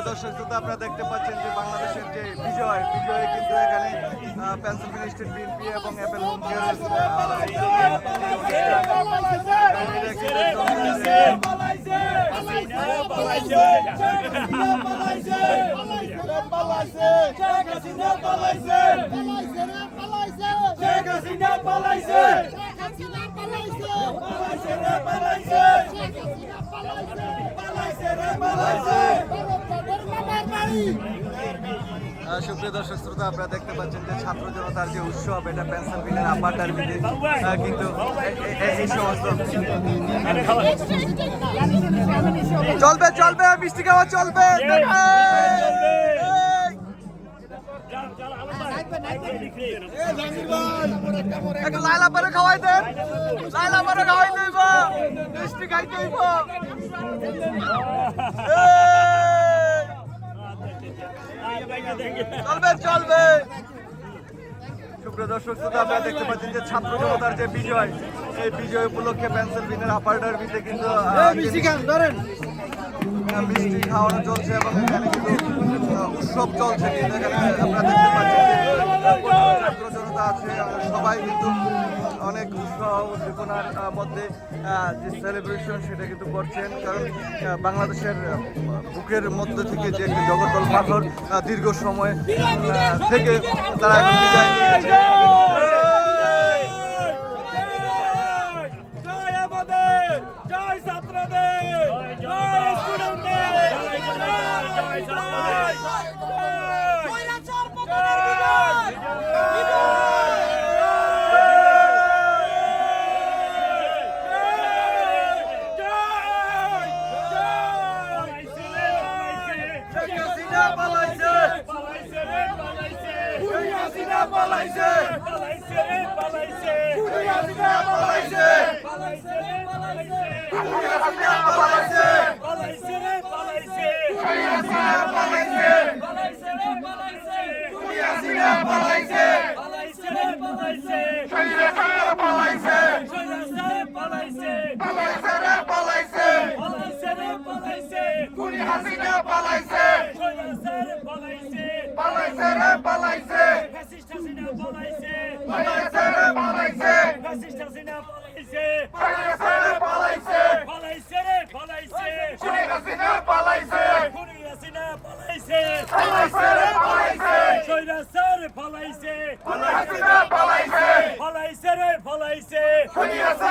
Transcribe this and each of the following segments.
সুপ্রিয় দর্শক শ্রোতা, আপনারা দেখতে পাচ্ছেন যে বাংলাদেশের যে বিজয় বিজয় কিন্তু এখানে পেন্সিলভেনিয়া স্টেট বিএনপি এবং অ্যাপেল হোম সুপ্রিয় দর্শক শ্রোতা, আপনারা দেখতে পাচ্ছেন যে ছাত্র জনতার যে উৎসব, এটা পেন্সিলভেনিয়ার আপার টার্মিনে কিন্তু এই সমস্ত চলবে চলবে মিষ্টি খাওয়া চলবে খাওয়াই দেন খাওয়াই দেব মিষ্টি খাইতে চলবে চলবে। সুপ্রিয় দর্শক শ্রোতা আপনারা দেখতে পাচ্ছেন যে ছাত্র জনতার যে বিজয় এই বিজয় উপলক্ষে পেন্সিলভিনের আপার ডার্বিতে কিন্তু মিষ্টি খাওয়ানো চলছে এবং এখানে কিন্তু উৎসব চলছে কিন্তু এখানে। আপনারা দেখতে পাচ্ছেন ছাত্র জনতা আছে সবাই কিন্তু উদ্দীপনার মধ্যে যে সেলিব্রেশন সেটা কিন্তু করছেন। কারণ বাংলাদেশের বুকের মধ্যে থেকে যে একটি জগদ্দল পাথর দীর্ঘ সময় থেকে তারা হাসিনা পালাইছে। হাসিনা পালাইছে। হাসিনা পালাইছে। Hasina Balıysere, Balıysere. Gazetesine Balıysere. Balıysere, Balıysere. Balıysere, Balıysere. Şurasına Balıysere. Kuruyasına Balıysere. Balıysere, Balıysere. Şöylesere Balıysere. Balıysere, Balıysere. Balıysere, Balıysere. Kuruyasere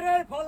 跑跑